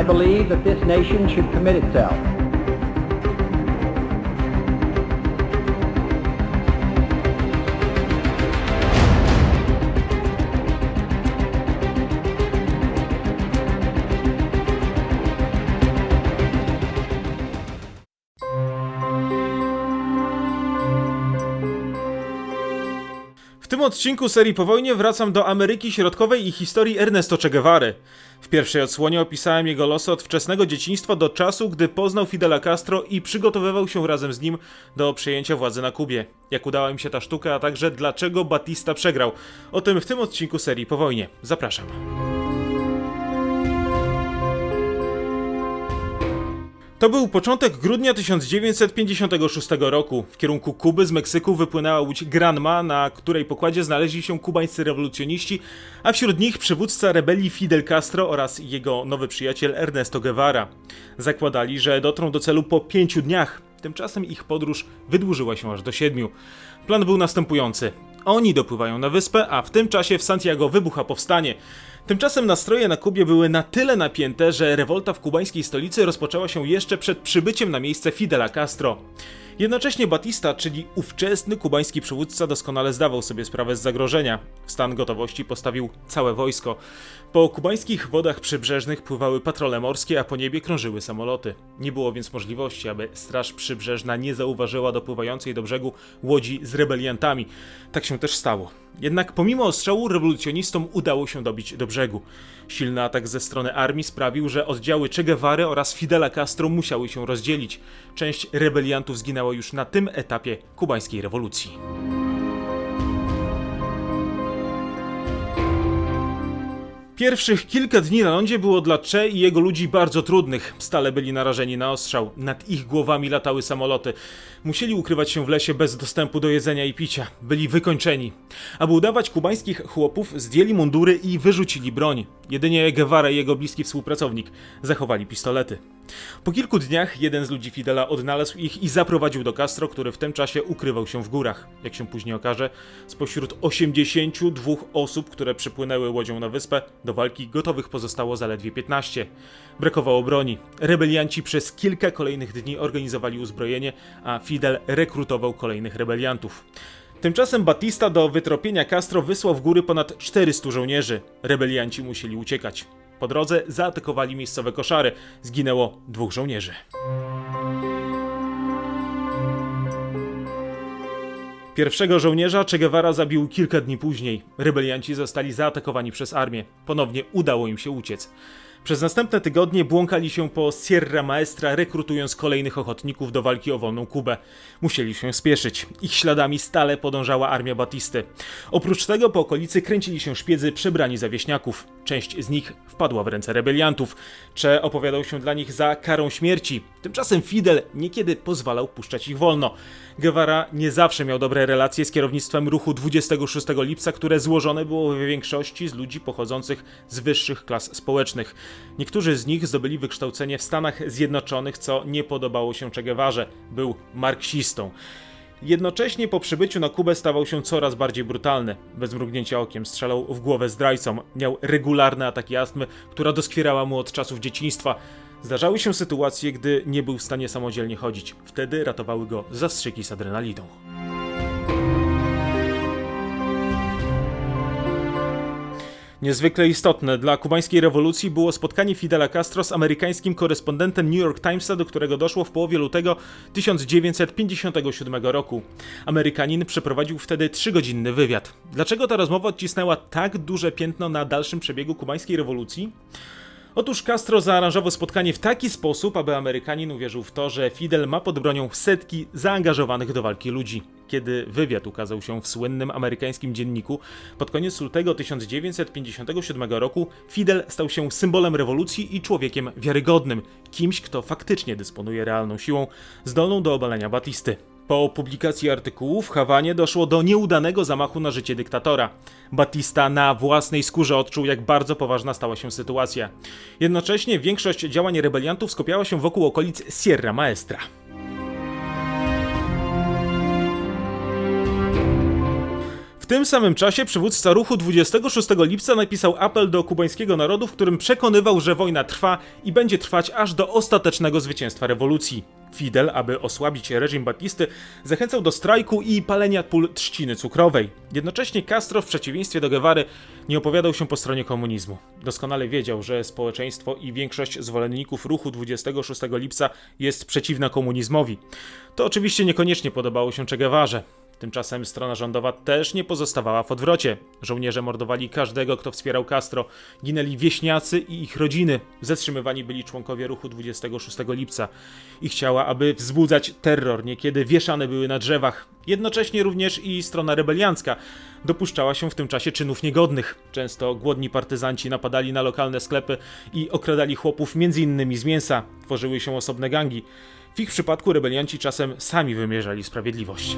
I believe that this nation should commit itself tym odcinku serii po wojnie wracam do Ameryki Środkowej i historii Ernesto Che Guevary. W pierwszej odsłonie opisałem jego losy od wczesnego dzieciństwa do czasu, gdy poznał Fidela Castro i przygotowywał się razem z nim do przejęcia władzy na Kubie. Jak udała im się ta sztuka, a także dlaczego Batista przegrał. O tym w tym odcinku serii po wojnie. Zapraszam. To był początek grudnia 1956 roku. W kierunku Kuby z Meksyku wypłynęła łódź Granma, na której pokładzie znaleźli się kubańscy rewolucjoniści, a wśród nich przywódca rebelii Fidel Castro oraz jego nowy przyjaciel Ernesto Guevara. Zakładali, że dotrą do celu po pięciu dniach. Tymczasem ich podróż wydłużyła się aż do siedmiu. Plan był następujący. Oni dopływają na wyspę, a w tym czasie w Santiago wybucha powstanie. Tymczasem nastroje na Kubie były na tyle napięte, że rewolta w kubańskiej stolicy rozpoczęła się jeszcze przed przybyciem na miejsce Fidela Castro. Jednocześnie Batista, czyli ówczesny kubański przywódca, doskonale zdawał sobie sprawę z zagrożenia. Stan gotowości postawił całe wojsko. Po kubańskich wodach przybrzeżnych pływały patrole morskie, a po niebie krążyły samoloty. Nie było więc możliwości, aby Straż Przybrzeżna nie zauważyła dopływającej do brzegu łodzi z rebeliantami. Tak się też stało. Jednak pomimo ostrzału rewolucjonistom udało się dobić do brzegu. Silny atak ze strony armii sprawił, że oddziały Che Guevary oraz Fidela Castro musiały się rozdzielić. Część rebeliantów zginęła już na tym etapie kubańskiej rewolucji. Pierwszych kilka dni na lądzie było dla Che i jego ludzi bardzo trudnych. Stale byli narażeni na ostrzał. Nad ich głowami latały samoloty. Musieli ukrywać się w lesie bez dostępu do jedzenia i picia. Byli wykończeni. Aby udawać kubańskich chłopów, zdjęli mundury i wyrzucili broń. Jedynie Guevara i jego bliski współpracownik zachowali pistolety. Po kilku dniach jeden z ludzi Fidela odnalazł ich i zaprowadził do Castro, który w tym czasie ukrywał się w górach. Jak się później okaże, spośród 82 osób, które przypłynęły łodzią na wyspę, do walki gotowych pozostało zaledwie 15. Brakowało broni. Rebelianci przez kilka kolejnych dni organizowali uzbrojenie, a Fidel rekrutował kolejnych rebeliantów. Tymczasem Batista do wytropienia Castro wysłał w góry ponad 400 żołnierzy. Rebelianci musieli uciekać. Po drodze zaatakowali miejscowe koszary. Zginęło dwóch żołnierzy. Pierwszego żołnierza Che Guevara zabił kilka dni później. Rebelianci zostali zaatakowani przez armię. Ponownie udało im się uciec. Przez następne tygodnie błąkali się po Sierra Maestra, rekrutując kolejnych ochotników do walki o wolną Kubę. Musieli się spieszyć. Ich śladami stale podążała armia Batisty. Oprócz tego po okolicy kręcili się szpiedzy przebrani za wieśniaków. Część z nich wpadła w ręce rebeliantów. Cze opowiadał się dla nich za karą śmierci. Tymczasem Fidel niekiedy pozwalał puszczać ich wolno. Guevara nie zawsze miał dobre relacje z kierownictwem ruchu 26 lipca, które złożone było w większości z ludzi pochodzących z wyższych klas społecznych. Niektórzy z nich zdobyli wykształcenie w Stanach Zjednoczonych, co nie podobało się Che Guevarze. Był marksistą. Jednocześnie po przybyciu na Kubę stawał się coraz bardziej brutalny. Bez mrugnięcia okiem strzelał w głowę zdrajcom. Miał regularne ataki astmy, która doskwierała mu od czasów dzieciństwa. Zdarzały się sytuacje, gdy nie był w stanie samodzielnie chodzić. Wtedy ratowały go zastrzyki z adrenaliną. Niezwykle istotne dla kubańskiej rewolucji było spotkanie Fidela Castro z amerykańskim korespondentem New York Timesa, do którego doszło w połowie lutego 1957 roku. Amerykanin przeprowadził wtedy trzygodzinny wywiad. Dlaczego ta rozmowa odcisnęła tak duże piętno na dalszym przebiegu kubańskiej rewolucji? Otóż Castro zaaranżował spotkanie w taki sposób, aby Amerykanin uwierzył w to, że Fidel ma pod bronią setki zaangażowanych do walki ludzi. Kiedy wywiad ukazał się w słynnym amerykańskim dzienniku, pod koniec lutego 1957 roku Fidel stał się symbolem rewolucji i człowiekiem wiarygodnym, kimś, kto faktycznie dysponuje realną siłą, zdolną do obalenia Batisty. Po publikacji artykułu w Hawanie doszło do nieudanego zamachu na życie dyktatora. Batista na własnej skórze odczuł, jak bardzo poważna stała się sytuacja. Jednocześnie większość działań rebeliantów skupiała się wokół okolic Sierra Maestra. W tym samym czasie przywódca ruchu 26 lipca napisał apel do kubańskiego narodu, w którym przekonywał, że wojna trwa i będzie trwać aż do ostatecznego zwycięstwa rewolucji. Fidel, aby osłabić reżim Batisty, zachęcał do strajku i palenia pól trzciny cukrowej. Jednocześnie Castro, w przeciwieństwie do Guevary, nie opowiadał się po stronie komunizmu. Doskonale wiedział, że społeczeństwo i większość zwolenników ruchu 26 lipca jest przeciwna komunizmowi. To oczywiście niekoniecznie podobało się Che Guevarze. Tymczasem strona rządowa też nie pozostawała w odwrocie. Żołnierze mordowali każdego, kto wspierał Castro. Ginęli wieśniacy i ich rodziny. Zatrzymywani byli członkowie ruchu 26 lipca. Ich chciała, aby wzbudzać terror, niekiedy wieszane były na drzewach. Jednocześnie również i strona rebeliancka dopuszczała się w tym czasie czynów niegodnych. Często głodni partyzanci napadali na lokalne sklepy i okradali chłopów m.in. z mięsa. Tworzyły się osobne gangi. W ich przypadku rebelianci czasem sami wymierzali sprawiedliwość.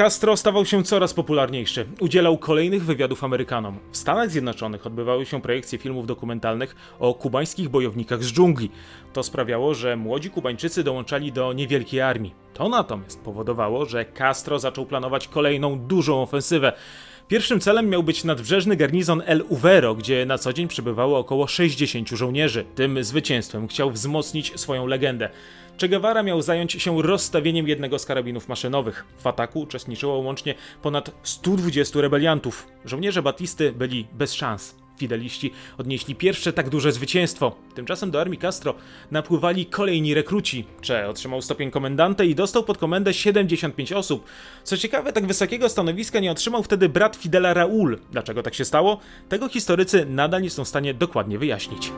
Castro stawał się coraz popularniejszy. Udzielał kolejnych wywiadów Amerykanom. W Stanach Zjednoczonych odbywały się projekcje filmów dokumentalnych o kubańskich bojownikach z dżungli. To sprawiało, że młodzi Kubańczycy dołączali do niewielkiej armii. To natomiast powodowało, że Castro zaczął planować kolejną dużą ofensywę. Pierwszym celem miał być nadbrzeżny garnizon El Uvero, gdzie na co dzień przebywało około 60 żołnierzy. Tym zwycięstwem chciał wzmocnić swoją legendę. Che Guevara miał zająć się rozstawieniem jednego z karabinów maszynowych. W ataku uczestniczyło łącznie ponad 120 rebeliantów. Żołnierze Batisty byli bez szans. Fideliści odnieśli pierwsze tak duże zwycięstwo. Tymczasem do armii Castro napływali kolejni rekruci. Che otrzymał stopień komendanta i dostał pod komendę 75 osób. Co ciekawe, tak wysokiego stanowiska nie otrzymał wtedy brat Fidela Raul. Dlaczego tak się stało? Tego historycy nadal nie są w stanie dokładnie wyjaśnić.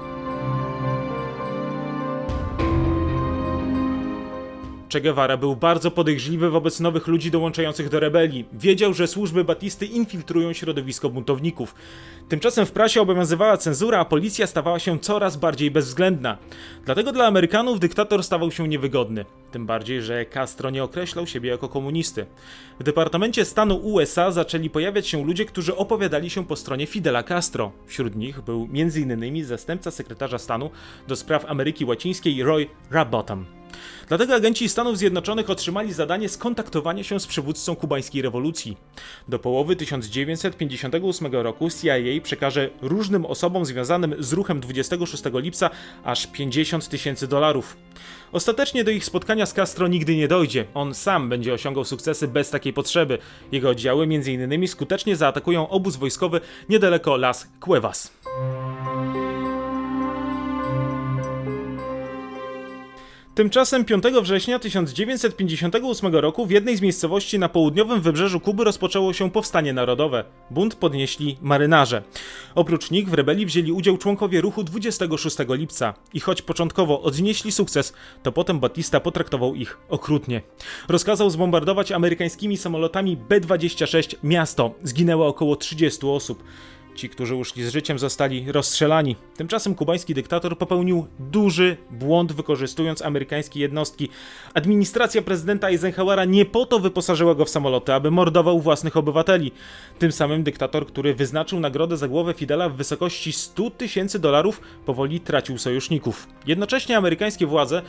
Che Guevara był bardzo podejrzliwy wobec nowych ludzi dołączających do rebelii. Wiedział, że służby Batisty infiltrują środowisko buntowników. Tymczasem w prasie obowiązywała cenzura, a policja stawała się coraz bardziej bezwzględna. Dlatego dla Amerykanów dyktator stawał się niewygodny. Tym bardziej, że Castro nie określał siebie jako komunisty. W Departamencie Stanu USA zaczęli pojawiać się ludzie, którzy opowiadali się po stronie Fidela Castro. Wśród nich był m.in. zastępca sekretarza stanu do spraw Ameryki Łacińskiej Roy Rabottam. Dlatego agenci Stanów Zjednoczonych otrzymali zadanie skontaktowania się z przywódcą kubańskiej rewolucji. Do połowy 1958 roku CIA przekaże różnym osobom związanym z ruchem 26 lipca aż 50 tysięcy dolarów. Ostatecznie do ich spotkania z Castro nigdy nie dojdzie. On sam będzie osiągał sukcesy bez takiej potrzeby. Jego oddziały m.in. skutecznie zaatakują obóz wojskowy niedaleko Las Cuevas. Tymczasem 5 września 1958 roku w jednej z miejscowości na południowym wybrzeżu Kuby rozpoczęło się powstanie narodowe. Bunt podnieśli marynarze. Oprócz nich w rebelii wzięli udział członkowie ruchu 26 lipca. I choć początkowo odnieśli sukces, to potem Batista potraktował ich okrutnie. Rozkazał zbombardować amerykańskimi samolotami B-26 miasto. Zginęło około 30 osób. Ci, którzy uszli z życiem, zostali rozstrzelani. Tymczasem kubański dyktator popełnił duży błąd, wykorzystując amerykańskie jednostki. Administracja prezydenta Eisenhowera nie po to wyposażyła go w samoloty, aby mordował własnych obywateli. Tym samym dyktator, który wyznaczył nagrodę za głowę Fidela w wysokości 100 tysięcy dolarów, powoli tracił sojuszników. Jednocześnie amerykańskie władze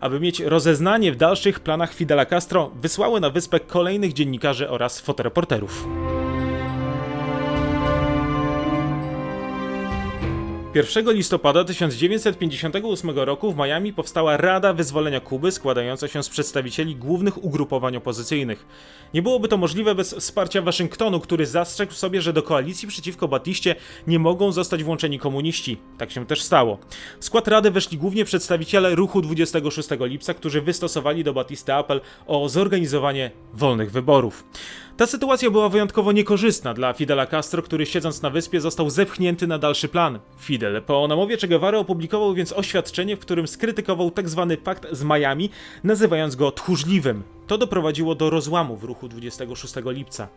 aby mieć rozeznanie w dalszych planach Fidela Castro, wysłały na wyspę kolejnych dziennikarzy oraz fotoreporterów. 1 listopada 1958 roku w Miami powstała Rada Wyzwolenia Kuby składająca się z przedstawicieli głównych ugrupowań opozycyjnych. Nie byłoby to możliwe bez wsparcia Waszyngtonu, który zastrzegł sobie, że do koalicji przeciwko Batiście nie mogą zostać włączeni komuniści. Tak się też stało. W skład Rady weszli głównie przedstawiciele ruchu 26 lipca, którzy wystosowali do Batisty apel o zorganizowanie wolnych wyborów. Ta sytuacja była wyjątkowo niekorzystna dla Fidela Castro, który siedząc na wyspie został zepchnięty na dalszy plan. Fidel po namowie Che Guevara opublikował więc oświadczenie, w którym skrytykował tzw. pakt z Miami, nazywając go tchórzliwym. To doprowadziło do rozłamu w ruchu 26 lipca.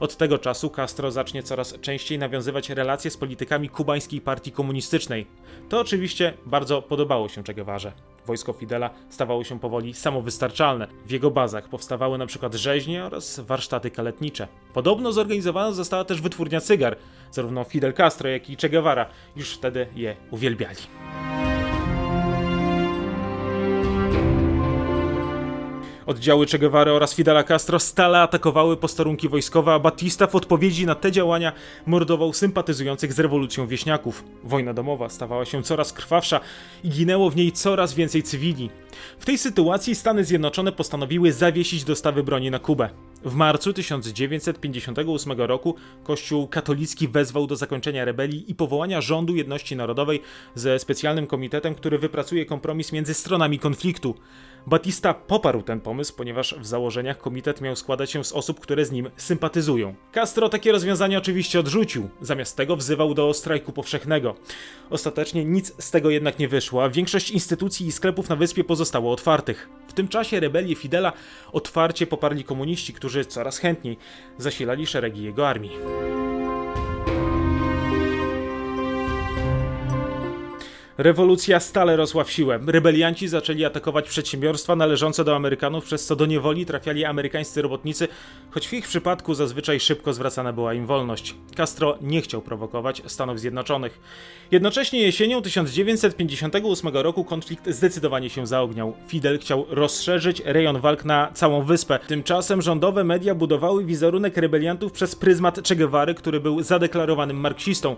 Od tego czasu Castro zacznie coraz częściej nawiązywać relacje z politykami kubańskiej partii komunistycznej. To oczywiście bardzo podobało się Che Guevarze. Wojsko Fidela stawało się powoli samowystarczalne. W jego bazach powstawały np. rzeźnie oraz warsztaty kaletnicze. Podobno zorganizowana została też wytwórnia cygar. Zarówno Fidel Castro, jak i Che Guevara już wtedy je uwielbiali. Oddziały Che Guevary oraz Fidela Castro stale atakowały posterunki wojskowe, a Batista w odpowiedzi na te działania mordował sympatyzujących z rewolucją wieśniaków. Wojna domowa stawała się coraz krwawsza i ginęło w niej coraz więcej cywili. W tej sytuacji Stany Zjednoczone postanowiły zawiesić dostawy broni na Kubę. W marcu 1958 roku Kościół katolicki wezwał do zakończenia rebelii i powołania rządu jedności narodowej ze specjalnym komitetem, który wypracuje kompromis między stronami konfliktu. Batista poparł ten pomysł, ponieważ w założeniach komitet miał składać się z osób, które z nim sympatyzują. Castro takie rozwiązanie oczywiście odrzucił, zamiast tego wzywał do strajku powszechnego. Ostatecznie nic z tego jednak nie wyszło, a większość instytucji i sklepów na wyspie pozostało otwartych. W tym czasie rebelię Fidela otwarcie poparli komuniści, którzy coraz chętniej zasilali szeregi jego armii. Rewolucja stale rosła w siłę. Rebelianci zaczęli atakować przedsiębiorstwa należące do Amerykanów, przez co do niewoli trafiali amerykańscy robotnicy, choć w ich przypadku zazwyczaj szybko zwracana była im wolność. Castro nie chciał prowokować Stanów Zjednoczonych. Jednocześnie jesienią 1958 roku konflikt zdecydowanie się zaogniał. Fidel chciał rozszerzyć rejon walk na całą wyspę. Tymczasem rządowe media budowały wizerunek rebeliantów przez pryzmat Che Guevary, który był zadeklarowanym marksistą.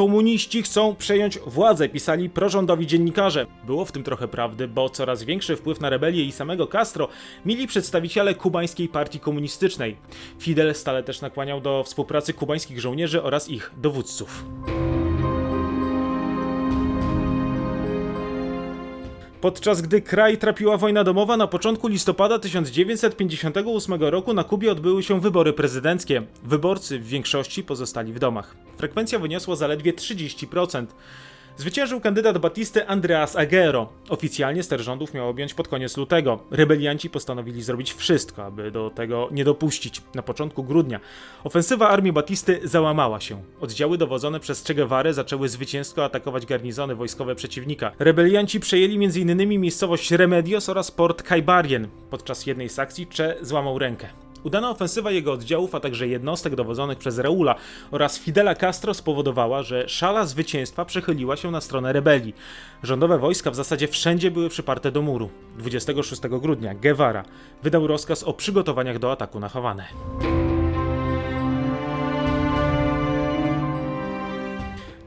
Komuniści chcą przejąć władzę, pisali prorządowi dziennikarze. Było w tym trochę prawdy, bo coraz większy wpływ na rebelię i samego Castro mieli przedstawiciele kubańskiej partii komunistycznej. Fidel stale też nakłaniał do współpracy kubańskich żołnierzy oraz ich dowódców. Podczas gdy kraj trapiła wojna domowa, na początku listopada 1958 roku na Kubie odbyły się wybory prezydenckie. Wyborcy w większości pozostali w domach. Frekwencja wyniosła zaledwie 30%. Zwyciężył kandydat Batisty Andreas Aguero. Oficjalnie ster rządów miał objąć pod koniec lutego. Rebelianci postanowili zrobić wszystko, aby do tego nie dopuścić. Na początku grudnia ofensywa armii Batisty załamała się. Oddziały dowodzone przez Che Guevara zaczęły zwycięsko atakować garnizony wojskowe przeciwnika. Rebelianci przejęli m.in. miejscowość Remedios oraz port Kaibarien. Podczas jednej z akcji Che złamał rękę. Udana ofensywa jego oddziałów, a także jednostek dowodzonych przez Raula oraz Fidela Castro spowodowała, że szala zwycięstwa przechyliła się na stronę rebelii. Rządowe wojska w zasadzie wszędzie były przyparte do muru. 26 grudnia Guevara wydał rozkaz o przygotowaniach do ataku na Hawanę.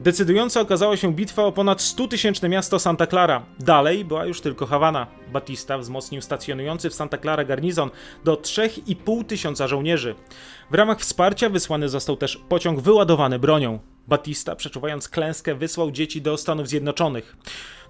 Decydująca okazała się bitwa o ponad 100-tysięczne miasto Santa Clara. Dalej była już tylko Hawana. Batista wzmocnił stacjonujący w Santa Clara garnizon do 3,5 tysiąca żołnierzy. W ramach wsparcia wysłany został też pociąg wyładowany bronią. Batista, przeczuwając klęskę, wysłał dzieci do Stanów Zjednoczonych.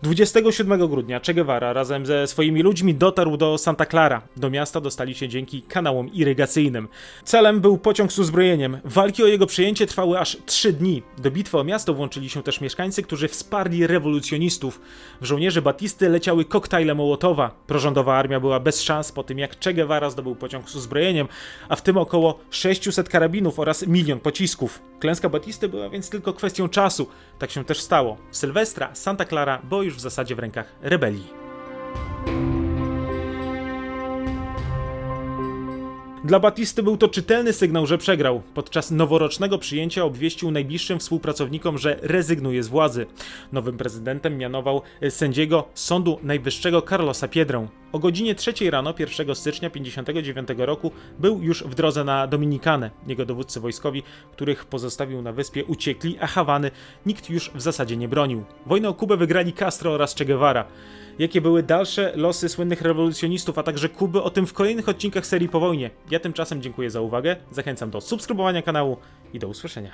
27 grudnia Che Guevara razem ze swoimi ludźmi dotarł do Santa Clara. Do miasta dostali się dzięki kanałom irygacyjnym. Celem był pociąg z uzbrojeniem. Walki o jego przejęcie trwały aż 3 dni. Do bitwy o miasto włączyli się też mieszkańcy, którzy wsparli rewolucjonistów. W żołnierzy Batisty leciały koktajle Mołotowa. Prorządowa armia była bez szans po tym, jak Che Guevara zdobył pociąg z uzbrojeniem, a w tym około 600 karabinów oraz milion pocisków. Klęska Batisty była więc tylko kwestią czasu. Tak się też stało. Sylwestra, Santa Clara była już w zasadzie w rękach rebelii. Dla Batisty był to czytelny sygnał, że przegrał. Podczas noworocznego przyjęcia obwieścił najbliższym współpracownikom, że rezygnuje z władzy. Nowym prezydentem mianował sędziego Sądu Najwyższego Carlosa Piedrę. O godzinie 3 rano 1 stycznia 1959 roku był już w drodze na Dominikanę. Jego dowódcy wojskowi, których pozostawił na wyspie, uciekli, a Hawany nikt już w zasadzie nie bronił. Wojnę o Kubę wygrali Castro oraz Che Guevara. Jakie były dalsze losy słynnych rewolucjonistów, a także Kuby, o tym w kolejnych odcinkach serii po wojnie. Ja tymczasem dziękuję za uwagę, zachęcam do subskrybowania kanału i do usłyszenia.